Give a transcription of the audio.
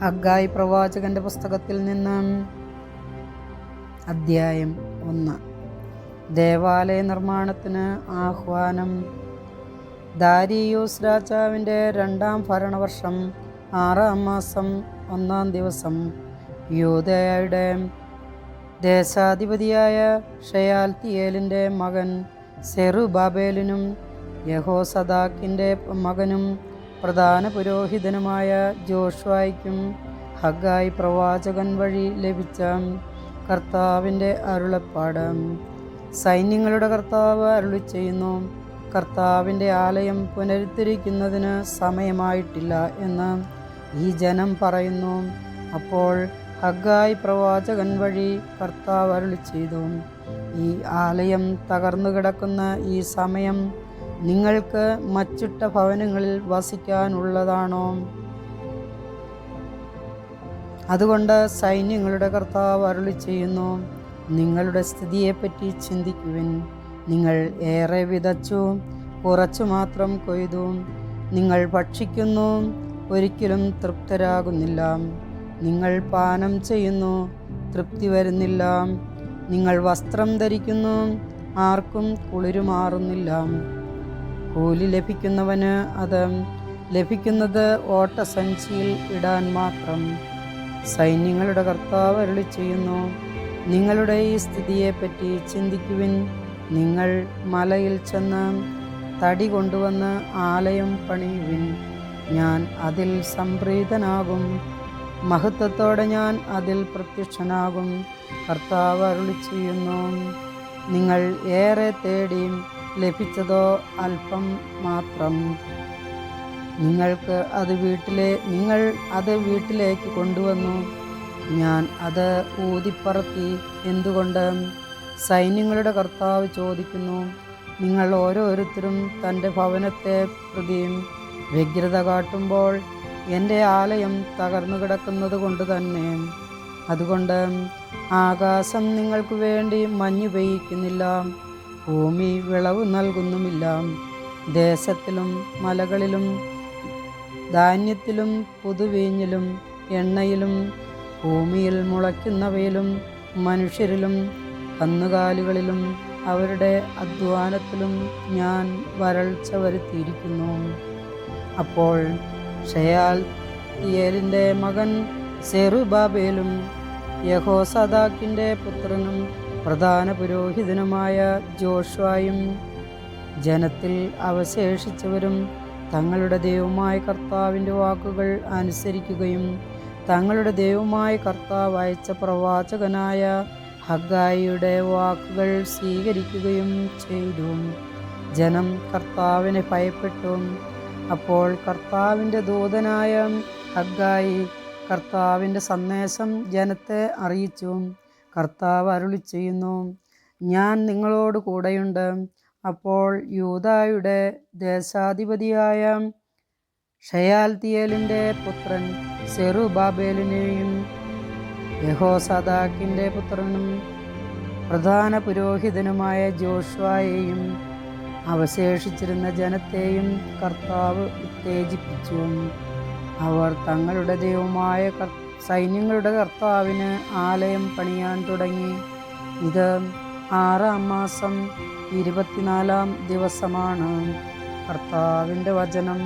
ഹഗ്ഗായി പ്രവാചകന്റെ പുസ്തകത്തിൽ നിന്ന്. അദ്ധ്യായം ഒന്ന്. ദേവാലയ നിർമ്മാണത്തിന് ആഹ്വാനം. ദാരിയൂസ് രാജാവിന്റെ രണ്ടാം ഭരണവർഷം ആറാം മാസം ഒന്നാം ദിവസം. യൂതയുടെ ദേശാധിപതിയായ ഷയാൽത്തിയേലിന്റെ മകൻ സെറുബാബേലിനും യഹോസദാക്കിന്റെ മകനും പ്രധാന പുരോഹിതനുമായ ജോഷ്വായ്ക്കും ഹഗായി പ്രവാചകൻ വഴി ലഭിച്ച കർത്താവിന്റെ അരുളപ്പാട്. സൈന്യങ്ങളുടെ കർത്താവ് അരുളി ചെയ്യുന്നു കർത്താവിന്റെ ആലയം പുനരുദ്ധരിക്കുന്നതിന് സമയമായിട്ടില്ല എന്ന് ഈ ജനം പറയുന്നു. അപ്പോൾ ഹഗായി പ്രവാചകൻ വഴി കർത്താവ് അരുളി ചെയ്തു ഈ ആലയം തകർന്നു കിടക്കുന്ന ഈ സമയം നിങ്ങൾക്ക് മച്ചിട്ട ഭവനങ്ങളിൽ വസിക്കാനുള്ളതാണോ? അതുകൊണ്ട് സൈന്യങ്ങളുടെ കർത്താവ് അരുളി ചെയ്യുന്നു നിങ്ങളുടെ സ്ഥിതിയെപ്പറ്റി ചിന്തിക്കുവിൻ. നിങ്ങൾ ഏറെ വിതച്ചു കുറച്ചു മാത്രം കൊയ്തു. നിങ്ങൾ ഭക്ഷിക്കുന്നു ഒരിക്കലും തൃപ്തരാകുന്നില്ല. നിങ്ങൾ പാനം ചെയ്യുന്നു തൃപ്തി വരുന്നില്ല. നിങ്ങൾ വസ്ത്രം ധരിക്കുന്നു ആർക്കും കുളിരുമാറുന്നില്ല. കൂലി ലഭിക്കുന്നവന് അത് ലഭിക്കുന്നത് ഓട്ടസഞ്ചിയിൽ ഇടാൻ മാത്രം. സൈന്യങ്ങളുടെ കർത്താവ് അരുളി ചെയ്യുന്നു നിങ്ങളുടെ ഈ സ്ഥിതിയെപ്പറ്റി ചിന്തിക്കുവിൻ. നിങ്ങൾ മലയിൽ ചെന്ന് തടി കൊണ്ടുവന്ന് ആലയം പണിയുവിൻ. ഞാൻ അതിൽ സംപ്രീതനാകും. മഹത്വത്തോടെ ഞാൻ അതിൽ പ്രത്യക്ഷനാകും. കർത്താവ് അരുളി ചെയ്യുന്നു നിങ്ങൾ ഏറെ തേടി ലഭിച്ചതോ അല്പം മാത്രം. നിങ്ങൾക്ക് അത് വീട്ടിലെ നിങ്ങൾ അത് വീട്ടിലേക്ക് കൊണ്ടുവന്നു. ഞാൻ അത് ഊതിപ്പറത്തി. എന്തുകൊണ്ട്? സൈന്യങ്ങളുടെ കർത്താവ് ചോദിക്കുന്നു. നിങ്ങൾ ഓരോരുത്തരും തന്റെ ഭവനത്തെ പ്രതിയും. വ്യഗ്രത കാട്ടുമ്പോൾ എന്റെ ആലയം തകർന്നു കിടക്കുന്നത് കൊണ്ട് തന്നെ. അതുകൊണ്ട് ആകാശം നിങ്ങൾക്ക് വേണ്ടി മഞ്ഞു പെയ്യിക്കുന്നില്ല ഭൂമി വിളവ് നൽകുന്നുമില്ല. ദേശത്തിലും മലകളിലും ധാന്യത്തിലും പുതുവീഞ്ഞിലും എണ്ണയിലും ഭൂമിയിൽ മുളയ്ക്കുന്നവയിലും മനുഷ്യരിലും കന്നുകാലികളിലും അവരുടെ അധ്വാനത്തിലും ഞാൻ വരൾച്ച വരുത്തിയിരിക്കുന്നു. അപ്പോൾ ഷയാൽ തിയേലിന്റെ മകൻ സെറുബാബേലും യഹോസദാക്കിന്റെ പുത്രനും പ്രധാന പുരോഹിതനുമായ ജോഷ്വായും ജനത്തിൽ അവശേഷിച്ചവരും തങ്ങളുടെ ദൈവമായ കർത്താവിന്റെ വാക്കുകൾ അനുസരിക്കുകയും തങ്ങളുടെ ദൈവമായ കർത്താവ് അയച്ച പ്രവാചകനായ ഹഗായിയുടെ വാക്കുകൾ സ്വീകരിക്കുകയും ചെയ്തു. ജനം കർത്താവിനെ ഭയപ്പെട്ടു. അപ്പോൾ കർത്താവിന്റെ ദൂതനായ ഹഗായി കർത്താവിന്റെ സന്ദേശം ജനത്തെ അറിയിച്ചു. കർത്താവ് അരുളി ചെയ്യുന്നു. ഞാൻ നിങ്ങളോട് കൂടെയുണ്ട്. അപ്പോൾ യൂതായുടെ ദേശാധിപതിയായ ഷയാൽത്തിയേലിന്റെ പുത്രൻ സെറുബാബേലിനെയും യഹോസദാക്കിന്റെ പുത്രനും പ്രധാന പുരോഹിതനുമായ ജോഷ്വായെയും അവശേഷിച്ചിരുന്ന ജനത്തെയും കർത്താവ് ഉത്തേജിപ്പിച്ചു. അവർ തങ്ങളുടെ ദൈവമായ കർ സൈന്യങ്ങളുടെ കർത്താവിന് ആലയം പണിയാൻ തുടങ്ങി. ഇത് ആറാം മാസം ഇരുപത്തിനാലാം ദിവസമാണ്. കർത്താവിന്റെ വചനം.